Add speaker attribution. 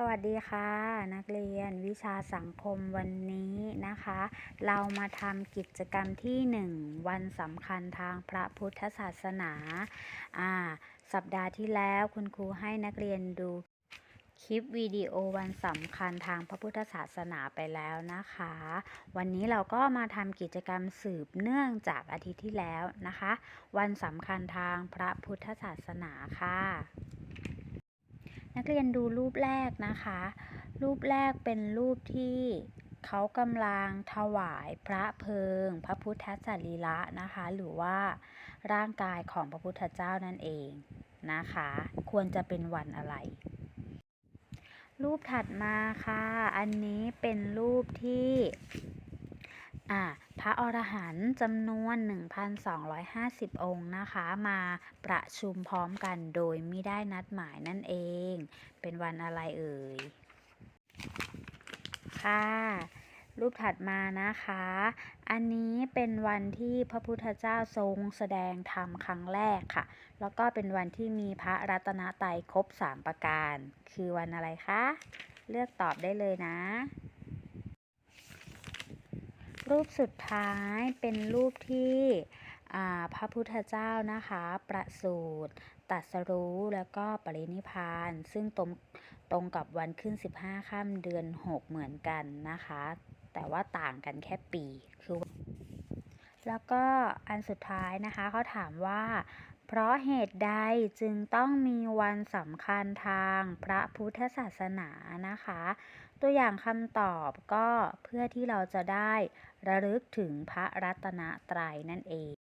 Speaker 1: สวัสดีค่ะ นักเรียนวิชาสังคมวันนี้นะคะ เรามาทำกิจกรรมที่ 1 วันสำคัญทางพระพุทธศาสนาอ่าสัปดาห์ที่แล้วคุณครูให้นักเรียนดูคลิปวิดีโอวันสำคัญทางพระพุทธศาสนาไปแล้วนะคะ วันนี้เราก็มาทำกิจกรรมสืบเนื่องจากอาทิตย์ที่แล้วนะคะ วันสำคัญทางพระพุทธศาสนาค่ะ นักเรียนดูรูปแรกนะคะ รูปแรกเป็นรูปที่เขากำลังถวายพระเพลิง พระพุทธสรีระนะคะ หรือว่าร่างกายของพระพุทธเจ้านั่นเองนะคะ ควรจะเป็นวันอะไร รูปถัดมาค่ะ อันนี้เป็นรูปที่ อ่าพระอรหันต์จำนวน 1,250 องค์นะคะ มาประชุมพร้อมกันโดยไม่ได้นัดหมายนั่นเอง เป็นวันอะไรเอ่ย ค่ะ รูปถัดมานะคะ อันนี้เป็นวันที่พระพุทธเจ้าทรงแสดงธรรมครั้งแรกค่ะ แล้วก็เป็นวันที่มีพระรัตนตรัยครบ 3 ประการ คือวันอะไรคะ เลือกตอบได้เลยนะ รูปสุดท้ายเป็นรูปที่พระพุทธเจ้านะคะ ประสูติตรัสรู้แล้วก็ปรินิพพาน ซึ่งตรงตรงกับวันขึ้น 15 ค่ำเดือน 6 เหมือนกันนะคะ แต่ว่าต่างกันแค่ปีคือ แล้วก็อันสุดท้ายนะคะเขาถามว่า เพราะเหตุใดจึงต้องมีวันสำคัญทางพระพุทธศาสนานะคะ ตัวอย่างคำตอบก็เพื่อที่เราจะได้ระลึกถึงพระรัตนตรัยนั่นเอง